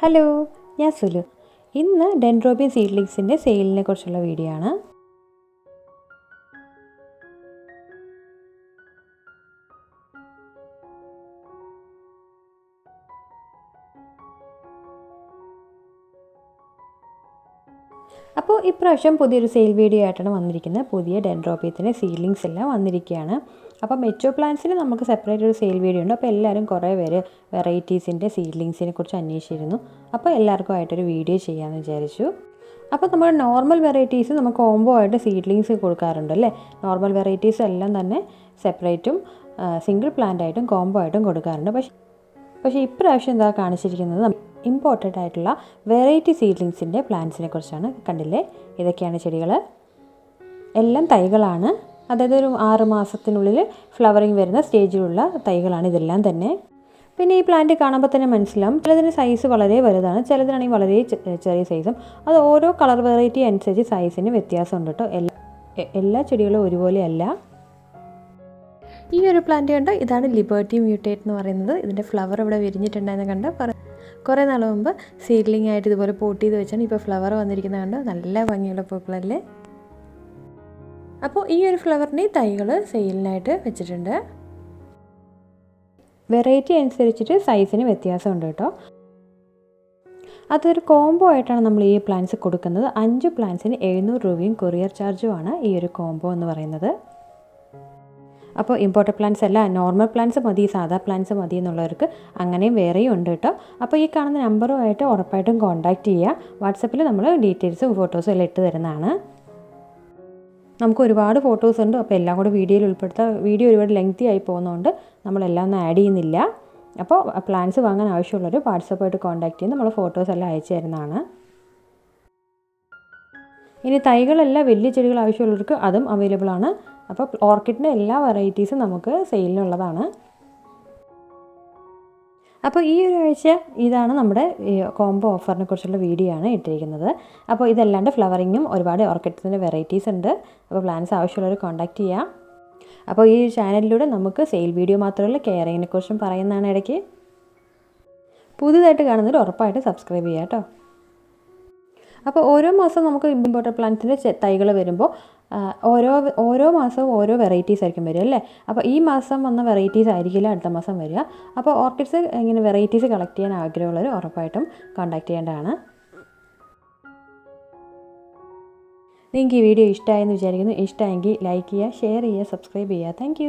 Hello ഞാൻ സുലു. ഇന്ന് ഡെൻഡ്രോബിൻ സീഡ്ലിങ്സിന്റെ സെയിലിനെ കുറിച്ചുള്ള വീഡിയോ ആണ്. അപ്പോൾ ഇപ്രാവശ്യം പുതിയൊരു സെയിൽ വീഡിയോ ആയിട്ടാണ് വന്നിരിക്കുന്നത്. പുതിയ ഡെൻഡ്രോബിയത്തിന്റെ സീഡ്ലിങ്സ് എല്ലാം വന്നിരിക്കുകയാണ്. അപ്പോൾ മെച്ചോ പ്ലാന്റ്സിന് നമുക്ക് സെപ്പറേറ്റ് ഒരു സെയിൽ വീഡിയോ ഉണ്ട്. അപ്പോൾ എല്ലാവരും കുറേ പേര് വെറൈറ്റീസിന്റെ സീഡ്ലിങ്സിനെ കുറിച്ച് അന്വേഷിച്ചിരുന്നു. അപ്പോൾ എല്ലാവർക്കും ആയിട്ടൊരു വീഡിയോ ചെയ്യാമെന്ന് വിചാരിച്ചു. അപ്പോൾ നമ്മൾ നോർമൽ വെറൈറ്റീസ് നമുക്ക് കോംബോ ആയിട്ട് സീഡ്ലിങ്സ് കൊടുക്കാറുണ്ട് അല്ലേ? നോർമൽ വെറൈറ്റീസ് എല്ലാം തന്നെ സെപ്പറേറ്റും സിംഗിൾ പ്ലാന്റ് ആയിട്ടും കോംബോ ആയിട്ടും കൊടുക്കാറുണ്ട്. പക്ഷേ പക്ഷേ ഇപ്രാവശ്യം എന്താ കാണിച്ചിരിക്കുന്നത്? ഇമ്പോർട്ടന്റ് ആയിട്ടുള്ള വെറൈറ്റി സീഡ്ലിങ്സിന്റെ പ്ലാന്റ്സിനെ കുറിച്ചാണ് കണ്ടില്ലേ? ഇതൊക്കെയാണ് ചെടികൾ എല്ലാം തൈകളാണ്. അതായത് ഒരു ആറ് മാസത്തിനുള്ളിൽ ഫ്ലവറിങ് വരുന്ന സ്റ്റേജിലുള്ള തൈകളാണ് ഇതെല്ലാം തന്നെ. പിന്നെ ഈ പ്ലാന്റ് കാണുമ്പോൾ തന്നെ മനസ്സിലാവും ചിലതിന് സൈസ് വളരെ വലുതാണ് ചിലതിനാണെങ്കിൽ വളരെ ചെറിയ സൈസും അത് ഓരോ കളർ വെറൈറ്റി അനുസരിച്ച് സൈസിന് വ്യത്യാസമുണ്ട് കേട്ടോ. എല്ലാ എല്ലാ ചെടികളും ഒരുപോലെയല്ല ഈ ഒരു പ്ലാന്റ് കണ്ടോ? ഇതാണ് ലിബേർട്ടി മ്യൂട്ടേറ്റ് എന്ന് പറയുന്നത്. ഇതിന്റെ ഫ്ലവർ ഇവിടെ വിരിഞ്ഞിട്ടുണ്ടായെന്ന് കണ്ടോ? കുറേ നാൾ മുമ്പ് സീഡ്ലിംഗ് ആയിട്ട് ഇതുപോലെ പോട്ട് ചെയ്ത് വെച്ചാണ് ഇപ്പോൾ ഫ്ലവർ വന്നിരിക്കുന്നത് കണ്ടോ? നല്ല ഭംഗിയുള്ള പൂക്കളല്ലേ? അപ്പോൾ ഈ ഒരു ഫ്ലവറിന് തൈകൾ സെയിലിനായിട്ട് വെച്ചിട്ടുണ്ട്. വെറൈറ്റി അനുസരിച്ചിട്ട് സൈസിന് വ്യത്യാസമുണ്ട് കേട്ടോ. അതൊരു കോംബോ ആയിട്ടാണ് നമ്മൾ ഈ പ്ലാന്റ്സ് കൊടുക്കുന്നത്. അഞ്ച് പ്ലാന്റ്സിന് എഴുന്നൂറ് രൂപയും കൊറിയർ ചാർജുമാണ് ഈ ഒരു കോംബോ എന്ന് പറയുന്നത്. അപ്പോൾ ഇമ്പോർട്ടഡ് പ്ലാന്റ്സ് അല്ല നോർമൽ പ്ലാന്റ്സ് മതി സാധാ പ്ലാന്റ്സ് മതി എന്നുള്ളവർക്ക് അങ്ങനെയും വേറെയും ഉണ്ട് കേട്ടോ. അപ്പോൾ ഈ കാണുന്ന നമ്പറുമായിട്ട് ഉറപ്പായിട്ടും കോൺടാക്റ്റ് ചെയ്യുക. വാട്സപ്പിൽ നമ്മൾ ഡീറ്റെയിൽസും ഫോട്ടോസും എല്ലാം ഇട്ട് തരുന്നതാണ്. നമുക്ക് ഒരുപാട് ഫോട്ടോസ് ഉണ്ട്. അപ്പോൾ എല്ലാം കൂടെ വീഡിയോയിൽ ഉൾപ്പെടുത്താം. വീഡിയോ ഒരുപാട് ലെങ്തി ആയി പോകുന്നതുകൊണ്ട് നമ്മളെല്ലാം ഒന്നും ആഡ് ചെയ്യുന്നില്ല. അപ്പോൾ പ്ലാൻസ് വാങ്ങാൻ ആവശ്യമുള്ളവർ വാട്സപ്പായിട്ട് കോൺടാക്ട് ചെയ്ത് നമ്മൾ ഫോട്ടോസ് എല്ലാം അയച്ചു തരുന്നതാണ്. ഇനി തൈകളല്ല വലിയ ചെടികൾ ആവശ്യമുള്ളവർക്ക് അതും അവൈലബിൾ ആണ്. അപ്പോൾ ഓർക്കിഡിന്റെ എല്ലാ വെറൈറ്റീസും നമുക്ക് സെയിലിനുള്ളതാണ് അപ്പോൾ ഈ ഒരു ആഴ്ച ഇതാണ് നമ്മുടെ കോംബോ ഓഫറിനെ കുറിച്ചുള്ള വീഡിയോ ആണ് ഇട്ടിരിക്കുന്നത്. അപ്പോൾ ഇതല്ലാണ്ട് ഫ്ലവറിങ്ങും ഒരുപാട് ഓർക്കിഡ്സിന്റെ വെറൈറ്റീസ് ഉണ്ട്. അപ്പോൾ പ്ലാൻസ് ആവശ്യമുള്ളവർ കോൺടാക്റ്റ് ചെയ്യാം. അപ്പോൾ ഈ ചാനലിലൂടെ നമുക്ക് സെയിൽ വീഡിയോ മാത്രമല്ല കെയറിങ്ങിനെ കുറിച്ചും പറയുന്നതാണ് ഇടയ്ക്ക്. പുതുതായിട്ട് കാണുന്നവർ ഉറപ്പായിട്ട് സബ്സ്ക്രൈബ് ചെയ്യാം കേട്ടോ. അപ്പോൾ ഓരോ മാസം നമുക്ക് ഇമ്പോർട്ടന്റ് പ്ലാന്റ്സിന്റെ തൈകൾ വരുമ്പോൾ ഓരോ ഓരോ മാസവും ഓരോ വെറൈറ്റീസ് ആയിരിക്കും വരിക അല്ലേ? അപ്പോൾ ഈ മാസം വന്ന വെറൈറ്റീസ് ആയിരിക്കില്ല അടുത്ത മാസം വരിക. അപ്പോൾ ഓർക്കിഡ്സ് ഇങ്ങനെ വെറൈറ്റീസ് കളക്ട് ചെയ്യാൻ ആഗ്രഹമുള്ളവർ ഉറപ്പായിട്ടും കോൺടാക്ട് ചെയ്യേണ്ടതാണ്. നിങ്ങൾക്ക് ഈ വീഡിയോ ഇഷ്ടമായെന്ന് വിചാരിക്കുന്നു. ഇഷ്ടമെങ്കിൽ ലൈക്ക് ചെയ്യുക ഷെയർ ചെയ്യുക സബ്സ്ക്രൈബ് ചെയ്യുക. താങ്ക്